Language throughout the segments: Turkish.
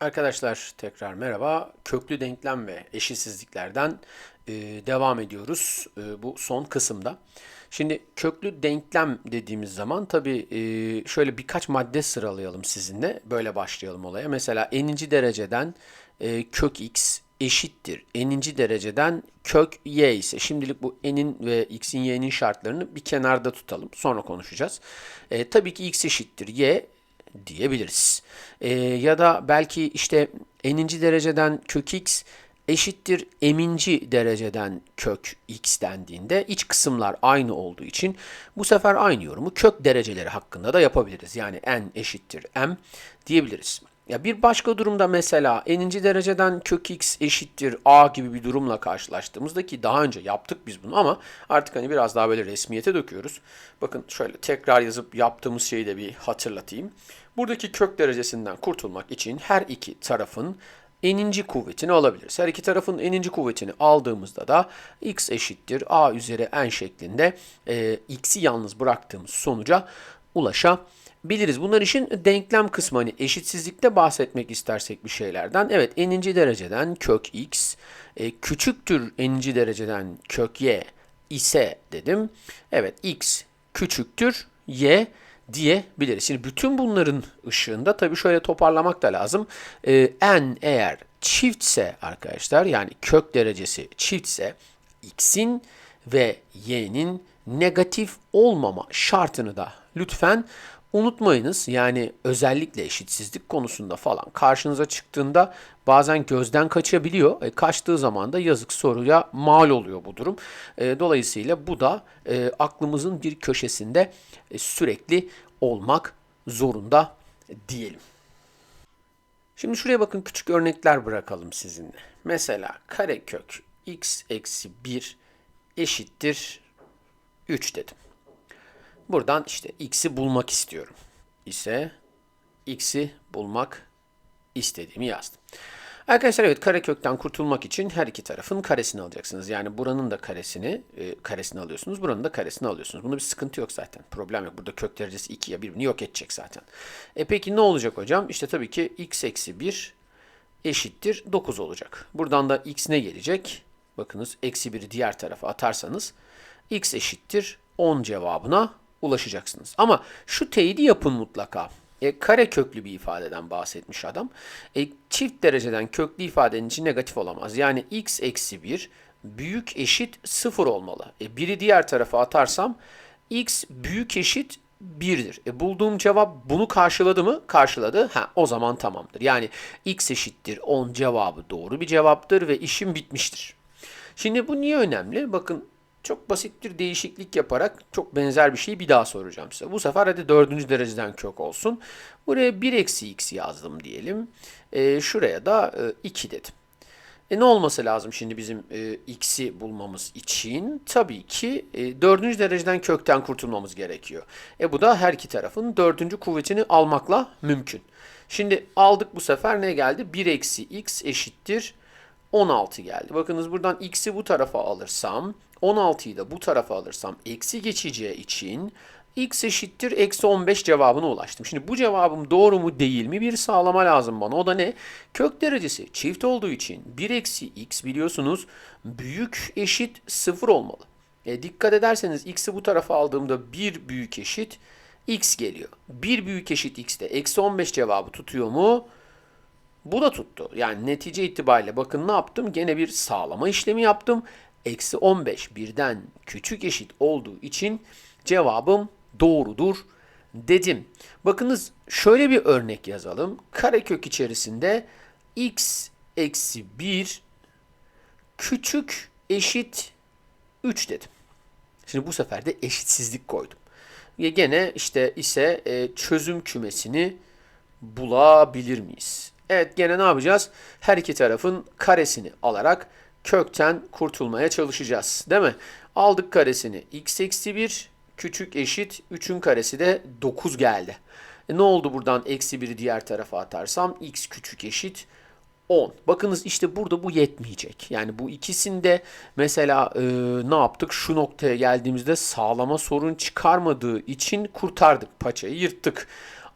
Arkadaşlar tekrar merhaba. Köklü denklem ve eşitsizliklerden e, devam ediyoruz e, bu son kısımda. Şimdi köklü denklem dediğimiz zaman tabii e, şöyle birkaç madde sıralayalım sizinle. Böyle başlayalım olaya. Mesela n'inci dereceden e, kök x eşittir. n'inci dereceden kök y ise şimdilik bu n'in ve x'in y'nin şartlarını bir kenarda tutalım. Sonra konuşacağız. E, tabii ki x eşittir y diyebiliriz. E, ya da belki işte n'inci dereceden kök x eşittir m'inci dereceden kök x dendiğinde iç kısımlar aynı olduğu için bu sefer aynı yorumu kök dereceleri hakkında da yapabiliriz. Yani n eşittir m diyebiliriz. Ya bir başka durumda mesela n'inci dereceden kök x eşittir a gibi bir durumla karşılaştığımızda ki daha önce yaptık biz bunu ama artık hani biraz daha böyle resmiyete döküyoruz. Bakın şöyle tekrar yazıp yaptığımız şeyi de bir hatırlatayım. Buradaki kök derecesinden kurtulmak için her iki tarafın n'inci kuvvetini alabiliriz. Her iki tarafın n'inci kuvvetini aldığımızda da x eşittir a üzeri n şeklinde e, x'i yalnız bıraktığımız sonuca ulaşabiliriz. Bunlar için denklem kısmı hani eşitsizlikte bahsetmek istersek bir şeylerden. Evet n'inci dereceden kök x e, küçüktür n'inci dereceden kök y ise dedim. Evet x küçüktür y diyebiliriz. Şimdi bütün bunların ışığında tabii şöyle toparlamak da lazım. Ee, n eğer çiftse arkadaşlar yani kök derecesi çiftse x'in ve y'nin negatif olmama şartını da lütfen unutmayınız. Yani özellikle eşitsizlik konusunda falan karşınıza çıktığında bazen gözden kaçabiliyor. E, kaçtığı zaman da yazık soruya mal oluyor bu durum. E, dolayısıyla bu da e, aklımızın bir köşesinde e, sürekli olmak zorunda diyelim. Şimdi şuraya bakın küçük örnekler bırakalım sizinle. Mesela karekök x eksi 1 eşittir 3 dedim. Buradan işte x'i bulmak istiyorum. ise x'i bulmak istediğimi yazdım. Arkadaşlar evet karekökten kurtulmak için her iki tarafın karesini alacaksınız. Yani buranın da karesini e, karesini alıyorsunuz. Buranın da karesini alıyorsunuz. Bunda bir sıkıntı yok zaten. Problem yok. Burada kök derecesi 2 ya birbirini yok edecek zaten. E peki ne olacak hocam? İşte tabii ki x eksi 1 eşittir 9 olacak. Buradan da x ne gelecek? Bakınız eksi 1'i diğer tarafa atarsanız x eşittir 10 cevabına ulaşacaksınız. Ama şu teyidi yapın mutlaka. E, kare köklü bir ifadeden bahsetmiş adam. E, çift dereceden köklü ifadenin için negatif olamaz. Yani x eksi 1 büyük eşit 0 olmalı. E, biri diğer tarafa atarsam x büyük eşit 1'dir. E, bulduğum cevap bunu karşıladı mı? Karşıladı. Ha, o zaman tamamdır. Yani x eşittir 10 cevabı doğru bir cevaptır ve işim bitmiştir. Şimdi bu niye önemli? Bakın çok basit bir değişiklik yaparak çok benzer bir şeyi bir daha soracağım size. Bu sefer hadi dördüncü dereceden kök olsun. Buraya 1 eksi x yazdım diyelim. E, şuraya da e, 2 dedim. E ne olması lazım şimdi bizim e, x'i bulmamız için? Tabii ki e, dördüncü dereceden kökten kurtulmamız gerekiyor. E bu da her iki tarafın dördüncü kuvvetini almakla mümkün. Şimdi aldık bu sefer ne geldi? 1 eksi x eşittir 16 geldi. Bakınız buradan x'i bu tarafa alırsam 16'yı da bu tarafa alırsam eksi geçeceği için x eşittir eksi 15 cevabına ulaştım. Şimdi bu cevabım doğru mu değil mi bir sağlama lazım bana. O da ne? Kök derecesi çift olduğu için 1 eksi x biliyorsunuz büyük eşit 0 olmalı. E, dikkat ederseniz x'i bu tarafa aldığımda 1 büyük eşit x geliyor. 1 büyük eşit x de eksi 15 cevabı tutuyor mu? Bu da tuttu. Yani netice itibariyle bakın ne yaptım? Gene bir sağlama işlemi yaptım. Eksi 15 birden küçük eşit olduğu için cevabım doğrudur dedim. Bakınız şöyle bir örnek yazalım. Karekök içerisinde x eksi 1 küçük eşit 3 dedim. Şimdi bu sefer de eşitsizlik koydum. Ve gene işte ise e, çözüm kümesini bulabilir miyiz? Evet gene ne yapacağız? Her iki tarafın karesini alarak kökten kurtulmaya çalışacağız. Değil mi? Aldık karesini. x eksi 1 küçük eşit 3'ün karesi de 9 geldi. E ne oldu buradan eksi 1'i diğer tarafa atarsam x küçük eşit 10. Bakınız işte burada bu yetmeyecek. Yani bu ikisinde mesela e, ne yaptık? Şu noktaya geldiğimizde sağlama sorun çıkarmadığı için kurtardık. Paçayı yırttık.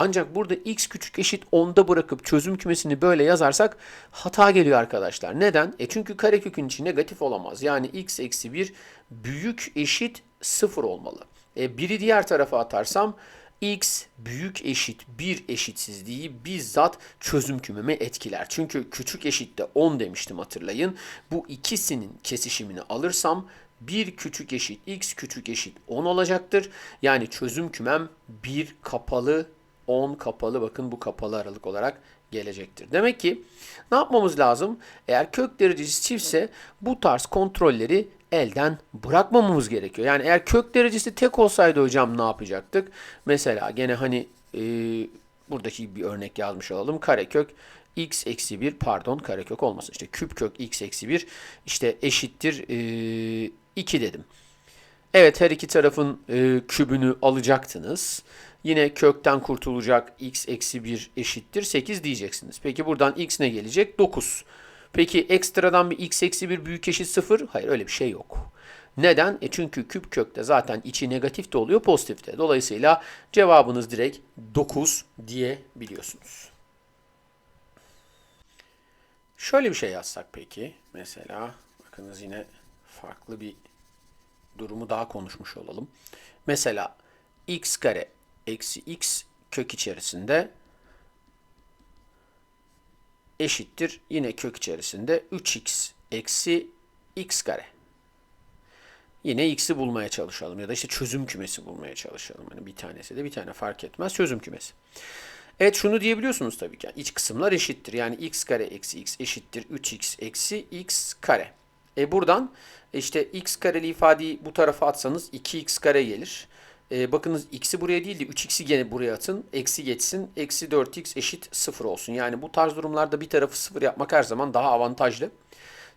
Ancak burada x küçük eşit 10'da bırakıp çözüm kümesini böyle yazarsak hata geliyor arkadaşlar. Neden? E çünkü karekökün içi negatif olamaz. Yani x eksi 1 büyük eşit 0 olmalı. E, biri diğer tarafa atarsam x büyük eşit 1 eşitsizliği bizzat çözüm kümeme etkiler. Çünkü küçük eşit de 10 demiştim hatırlayın. Bu ikisinin kesişimini alırsam 1 küçük eşit x küçük eşit 10 olacaktır. Yani çözüm kümem 1 kapalı 10 kapalı bakın bu kapalı aralık olarak gelecektir. Demek ki ne yapmamız lazım? Eğer kök derecesi çiftse bu tarz kontrolleri elden bırakmamamız gerekiyor. Yani eğer kök derecesi tek olsaydı hocam ne yapacaktık? Mesela gene hani e, buradaki bir örnek yazmış olalım. Karekök x eksi 1 pardon karekök olmasın. İşte küp kök x eksi 1 işte eşittir e, 2 dedim. Evet her iki tarafın e, kübünü alacaktınız. Yine kökten kurtulacak x eksi 1 eşittir 8 diyeceksiniz. Peki buradan x ne gelecek? 9. Peki ekstradan bir x eksi 1 büyük eşit 0? Hayır öyle bir şey yok. Neden? E çünkü küp kökte zaten içi negatif de oluyor pozitif de. Dolayısıyla cevabınız direkt 9 diyebiliyorsunuz. Şöyle bir şey yazsak peki. Mesela bakınız yine farklı bir durumu daha konuşmuş olalım. Mesela x kare eksi x kök içerisinde eşittir yine kök içerisinde 3x eksi x kare. Yine x'i bulmaya çalışalım ya da işte çözüm kümesi bulmaya çalışalım. Hani bir tanesi de bir tane fark etmez çözüm kümesi. Evet şunu diyebiliyorsunuz tabii ki. İç kısımlar eşittir. Yani x kare eksi x eşittir 3x eksi x kare. E buradan işte x kareli ifadeyi bu tarafa atsanız 2x kare gelir. E, bakınız x'i buraya değil de 3x'i gene buraya atın. Eksi geçsin. Eksi 4x eşit 0 olsun. Yani bu tarz durumlarda bir tarafı 0 yapmak her zaman daha avantajlı.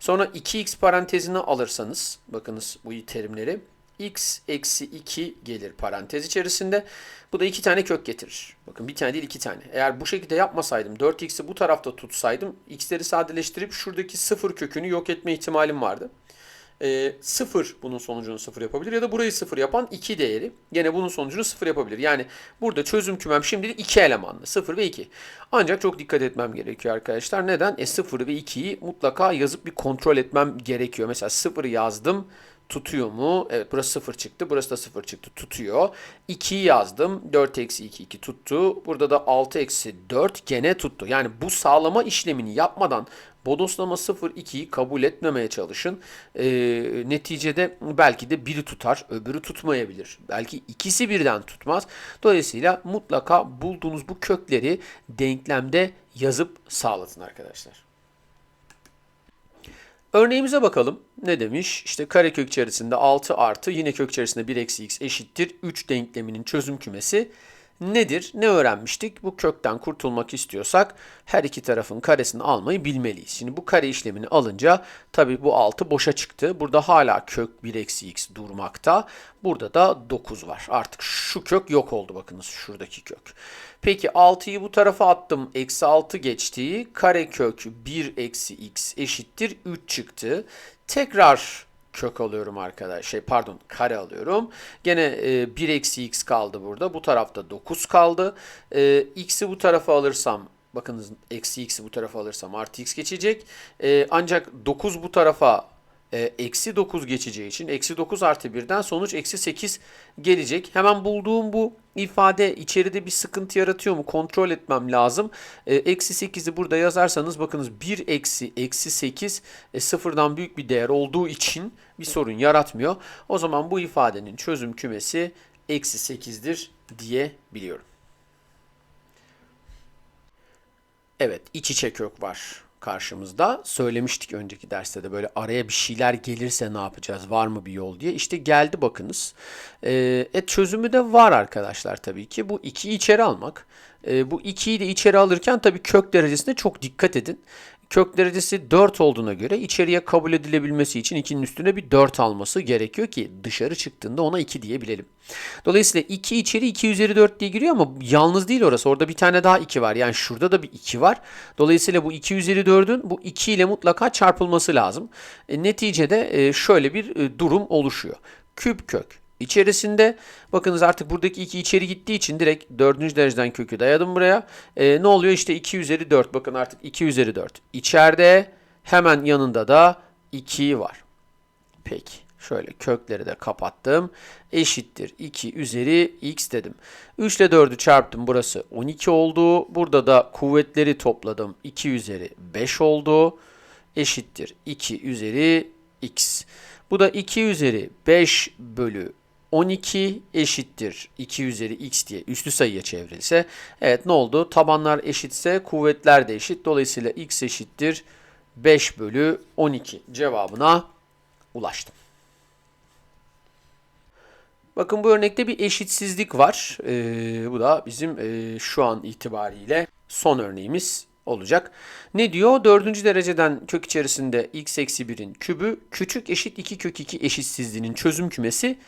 Sonra 2x parantezine alırsanız bakınız bu terimleri x eksi 2 gelir parantez içerisinde. Bu da iki tane kök getirir. Bakın bir tane değil iki tane. Eğer bu şekilde yapmasaydım 4x'i bu tarafta tutsaydım x'leri sadeleştirip şuradaki 0 kökünü yok etme ihtimalim vardı e, 0 bunun sonucunu 0 yapabilir ya da burayı 0 yapan 2 değeri gene bunun sonucunu 0 yapabilir. Yani burada çözüm kümem şimdilik 2 elemanlı 0 ve 2. Ancak çok dikkat etmem gerekiyor arkadaşlar. Neden? E 0 ve 2'yi mutlaka yazıp bir kontrol etmem gerekiyor. Mesela 0 yazdım tutuyor mu? Evet burası 0 çıktı. Burası da 0 çıktı. Tutuyor. 2'yi yazdım. 4 eksi 2 2 tuttu. Burada da 6 eksi 4 gene tuttu. Yani bu sağlama işlemini yapmadan bodoslama 0 2'yi kabul etmemeye çalışın. E, neticede belki de biri tutar, öbürü tutmayabilir. Belki ikisi birden tutmaz. Dolayısıyla mutlaka bulduğunuz bu kökleri denklemde yazıp sağlatın arkadaşlar. Örneğimize bakalım. Ne demiş? İşte karekök içerisinde 6 artı yine kök içerisinde 1 eksi x eşittir 3 denkleminin çözüm kümesi nedir? Ne öğrenmiştik? Bu kökten kurtulmak istiyorsak her iki tarafın karesini almayı bilmeliyiz. Şimdi bu kare işlemini alınca tabii bu 6 boşa çıktı. Burada hala kök 1 eksi x durmakta. Burada da 9 var. Artık şu kök yok oldu bakınız şuradaki kök. Peki 6'yı bu tarafa attım. Eksi 6 geçtiği kök 1 eksi x eşittir 3 çıktı. Tekrar kök alıyorum arkadaş. Şey pardon kare alıyorum. Gene e, 1 eksi x kaldı burada. Bu tarafta 9 kaldı. E, x'i bu tarafa alırsam bakınız eksi x'i bu tarafa alırsam artı x geçecek. E, ancak 9 bu tarafa eksi 9 geçeceği için eksi 9 artı 1'den sonuç eksi 8 gelecek. Hemen bulduğum bu ifade içeride bir sıkıntı yaratıyor mu kontrol etmem lazım. E, eksi 8'i burada yazarsanız bakınız 1 eksi eksi 8 e, sıfırdan büyük bir değer olduğu için bir sorun yaratmıyor. O zaman bu ifadenin çözüm kümesi eksi 8'dir diyebiliyorum. Evet iç içe kök var karşımızda. Söylemiştik önceki derste de böyle araya bir şeyler gelirse ne yapacağız? Var mı bir yol diye. İşte geldi bakınız. Ee, e, çözümü de var arkadaşlar tabii ki. Bu 2'yi içeri almak. E, bu 2'yi de içeri alırken tabii kök derecesine çok dikkat edin. Kök derecesi 4 olduğuna göre içeriye kabul edilebilmesi için 2'nin üstüne bir 4 alması gerekiyor ki dışarı çıktığında ona 2 diyebilelim. Dolayısıyla 2 içeri 2 üzeri 4 diye giriyor ama yalnız değil orası. Orada bir tane daha 2 var. Yani şurada da bir 2 var. Dolayısıyla bu 2 üzeri 4'ün bu 2 ile mutlaka çarpılması lazım. E, neticede e, şöyle bir e, durum oluşuyor. Küp kök içerisinde. Bakınız artık buradaki 2 içeri gittiği için direkt 4. dereceden kökü dayadım buraya. E, ne oluyor? İşte 2 üzeri 4. Bakın artık 2 üzeri 4. İçeride hemen yanında da 2 var. Peki. Şöyle kökleri de kapattım. Eşittir 2 üzeri x dedim. 3 ile 4'ü çarptım. Burası 12 oldu. Burada da kuvvetleri topladım. 2 üzeri 5 oldu. Eşittir 2 üzeri x. Bu da 2 üzeri 5 bölü 12 eşittir 2 üzeri x diye üslü sayıya çevrilse. Evet ne oldu? Tabanlar eşitse kuvvetler de eşit. Dolayısıyla x eşittir 5 bölü 12 cevabına ulaştım. Bakın bu örnekte bir eşitsizlik var. Ee, bu da bizim e, şu an itibariyle son örneğimiz olacak. Ne diyor? Dördüncü dereceden kök içerisinde x eksi 1'in kübü küçük eşit 2 kök 2 eşitsizliğinin çözüm kümesi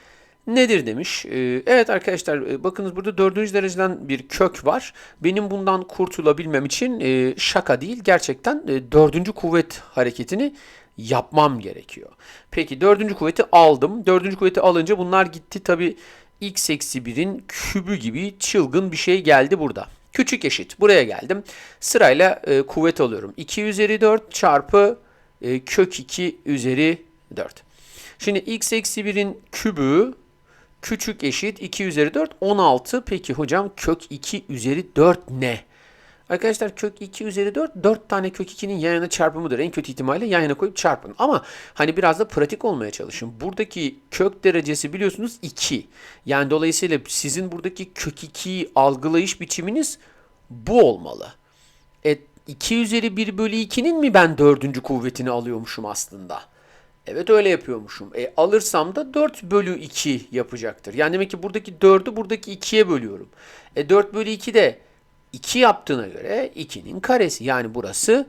nedir demiş. Ee, evet arkadaşlar e, bakınız burada dördüncü dereceden bir kök var. Benim bundan kurtulabilmem için e, şaka değil gerçekten e, dördüncü kuvvet hareketini yapmam gerekiyor. Peki dördüncü kuvveti aldım. Dördüncü kuvveti alınca bunlar gitti. Tabi x eksi 1'in kübü gibi çılgın bir şey geldi burada. Küçük eşit. Buraya geldim. Sırayla e, kuvvet alıyorum. 2 üzeri 4 çarpı e, kök 2 üzeri 4. Şimdi x eksi 1'in kübü küçük eşit 2 üzeri 4 16. Peki hocam kök 2 üzeri 4 ne? Arkadaşlar kök 2 üzeri 4, 4 tane kök 2'nin yan yana çarpımıdır. En kötü ihtimalle yan yana koyup çarpın. Ama hani biraz da pratik olmaya çalışın. Buradaki kök derecesi biliyorsunuz 2. Yani dolayısıyla sizin buradaki kök 2'yi algılayış biçiminiz bu olmalı. E 2 üzeri 1 bölü 2'nin mi ben dördüncü kuvvetini alıyormuşum aslında? Evet öyle yapıyormuşum. E alırsam da 4 bölü 2 yapacaktır. Yani demek ki buradaki 4'ü buradaki 2'ye bölüyorum. E 4 bölü 2 de 2 yaptığına göre 2'nin karesi. Yani burası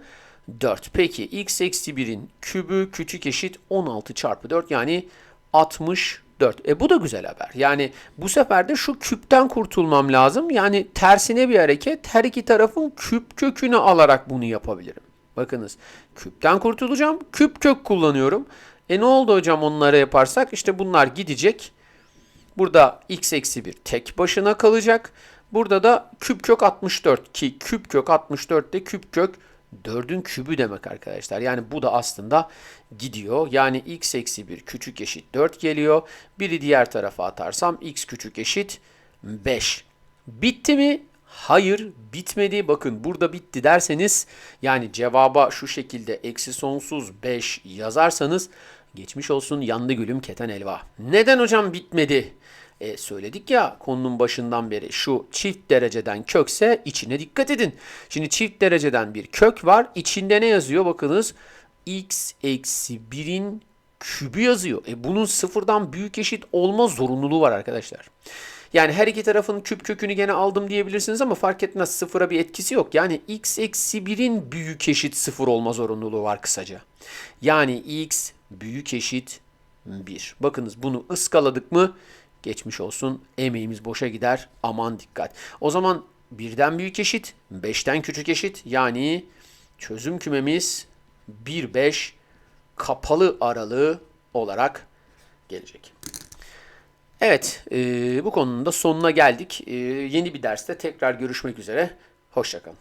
4. Peki x eksi 1'in kübü küçük eşit 16 çarpı 4 yani 64. E bu da güzel haber. Yani bu sefer de şu küpten kurtulmam lazım. Yani tersine bir hareket her iki tarafın küp kökünü alarak bunu yapabilirim. Bakınız küpten kurtulacağım. Küp kök kullanıyorum. E ne oldu hocam onlara yaparsak? İşte bunlar gidecek. Burada x eksi 1 tek başına kalacak. Burada da küp kök 64 ki küp kök 64 de küp kök 4'ün kübü demek arkadaşlar. Yani bu da aslında gidiyor. Yani x eksi 1 küçük eşit 4 geliyor. Biri diğer tarafa atarsam x küçük eşit 5. Bitti mi? Hayır bitmedi. Bakın burada bitti derseniz yani cevaba şu şekilde eksi sonsuz 5 yazarsanız geçmiş olsun yandı gülüm keten elva. Neden hocam bitmedi? E, söyledik ya konunun başından beri şu çift dereceden kökse içine dikkat edin. Şimdi çift dereceden bir kök var. İçinde ne yazıyor? Bakınız x eksi 1'in kübü yazıyor. E, bunun sıfırdan büyük eşit olma zorunluluğu var arkadaşlar. Yani her iki tarafın küp kökünü gene aldım diyebilirsiniz ama fark etmez sıfıra bir etkisi yok. Yani x eksi 1'in büyük eşit sıfır olma zorunluluğu var kısaca. Yani x büyük eşit 1. Bakınız bunu ıskaladık mı geçmiş olsun emeğimiz boşa gider aman dikkat. O zaman birden büyük eşit 5'ten küçük eşit yani çözüm kümemiz 1-5 kapalı aralığı olarak gelecek. Evet, e, bu konunun da sonuna geldik. E, yeni bir derste tekrar görüşmek üzere. Hoşçakalın.